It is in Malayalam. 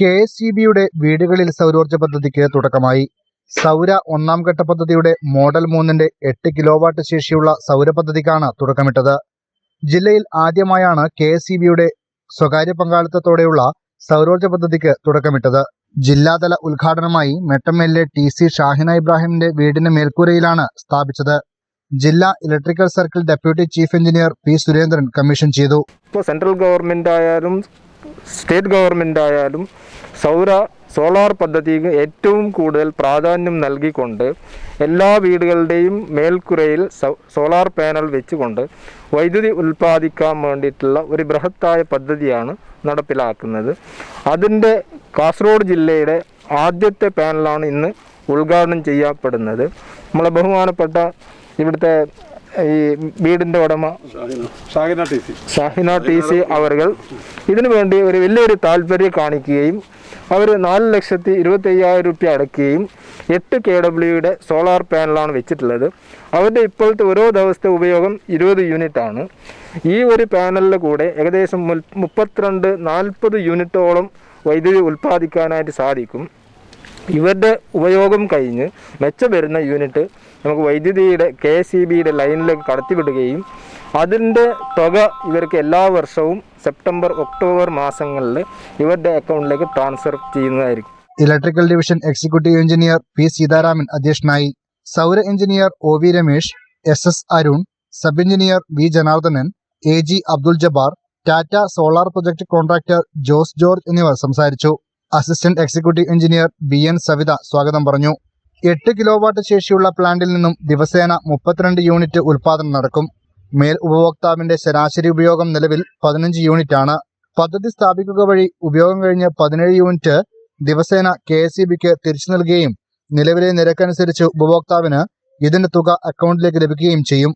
കെ എസ് ഇ ബിയുടെ വീടുകളിൽ സൗരോർജ പദ്ധതിക്ക് തുടക്കമായി. സൗര ഒന്നാം ഘട്ട പദ്ധതിയുടെ മോഡൽ മൂന്നിന്റെ എട്ട് കിലോവാട്ട് ശേഷിയുള്ള സൗര പദ്ധതിക്കാണ് തുടക്കമിട്ടത്. ജില്ലയിൽ ആദ്യമായാണ് കെ എസ് ഇ ബിയുടെ സ്വകാര്യ പങ്കാളിത്തത്തോടെയുള്ള സൗരോർജ പദ്ധതിക്ക് തുടക്കമിട്ടത്. ജില്ലാതല ഉദ്ഘാടനമായി മെട്ടം L A T C Shahina ഇബ്രാഹിമിന്റെ വീടിന് മേൽക്കൂരയിലാണ് സ്ഥാപിച്ചത്. ജില്ലാ electrical circle deputy chief engineer P Surendran commission ചെയ്തു. സെൻട്രൽ ഗവൺമെന്റ് ആയാലും സ്റ്റേറ്റ് ഗവൺമെന്റ് ആയാലും സൗര സോളാർ പദ്ധതിക്ക് ഏറ്റവും കൂടുതൽ പ്രാധാന്യം നൽകിക്കൊണ്ട് എല്ലാ വീടുകളുടെയും മേൽക്കുരയിൽ സോളാർ പാനൽ വെച്ചുകൊണ്ട് വൈദ്യുതി ഉൽപ്പാദിക്കാൻ വേണ്ടിയിട്ടുള്ള ഒരു ബൃഹത്തായ പദ്ധതിയാണ് നടപ്പിലാക്കുന്നത്. അതിന്റെ കാസർഗോഡ് ജില്ലയുടെ ആദ്യത്തെ പാനലാണ് ഇന്ന് ഉദ്ഘാടനം ചെയ്യപ്പെടുന്നത്. നമ്മളെ ബഹുമാനപ്പെട്ട ഇവിടുത്തെ ഈ വീടിന്റെ ഉടമ ഷാഹിന ടി സി. അവർകൾ ഇതിനു വേണ്ടി ഒരു വലിയൊരു താല്പര്യം കാണിക്കുകയും അവർ നാല് ലക്ഷത്തി ഇരുപത്തി അയ്യായിരം രൂപ അടക്കുകയും എട്ട് കെ ഡബ്ല്യുയുടെ സോളാർ പാനലാണ് വെച്ചിട്ടുള്ളത്. അവരുടെ ഇപ്പോഴത്തെ ഓരോ ദിവസത്തെ ഉപയോഗം ഇരുപത് യൂണിറ്റ് ആണ്. ഈ ഒരു പാനലിന്റെ കൂടെ ഏകദേശം മുപ്പത്തിരണ്ട് നാൽപ്പത് യൂണിറ്റോളം വൈദ്യുതി ഉൽപ്പാദിക്കാനായിട്ട് സാധിക്കും. ഇവരുടെ ഉപയോഗം കഴിഞ്ഞ് മെച്ചം വരുന്ന യൂണിറ്റ് നമുക്ക് വൈദ്യുതിയുടെ കെ ഇ ബിയുടെ ലൈനിലേക്ക് കടത്തിവിടുകയും അതിന്റെ തുക ഇവർക്ക് എല്ലാ വർഷവും സെപ്റ്റംബർ ഒക്ടോബർ മാസങ്ങളിൽ ഇവരുടെ അക്കൗണ്ടിലേക്ക് ട്രാൻസ്ഫർ ചെയ്യുന്നതായിരിക്കും. Electrical division executive engineer P Seetharaman അധ്യക്ഷനായി സൗര engineer O V Ramesh S S Arun sub engineer V Janardhanan A G Abdul Jabbar Tata solar project contractor Jose George എന്നിവർ സംസാരിച്ചു. Assistant executive engineer B N Savitha സ്വാഗതം പറഞ്ഞു. എട്ട് കിലോവാട്ട് ശേഷിയുള്ള പ്ലാന്റിൽ നിന്നും ദിവസേന മുപ്പത്തിരണ്ട് യൂണിറ്റ് ഉൽപാദനം നടക്കും. മേൽ ഉപഭോക്താവിന്റെ ശരാശരി ഉപയോഗം നിലവിൽ പതിനഞ്ച് യൂണിറ്റ് ആണ് പദ്ധതി സ്ഥാപിക്കുക വഴി ഉപയോഗം കഴിഞ്ഞ് പതിനേഴ് യൂണിറ്റ് ദിവസേന കെ എസ് ഇ ബിക്ക് തിരിച്ചു നൽകുകയും നിലവിലെ നിരക്കനുസരിച്ച് ഉപഭോക്താവിന് ഇതിന്റെ തുക അക്കൗണ്ടിലേക്ക് ലഭിക്കുകയും ചെയ്യും.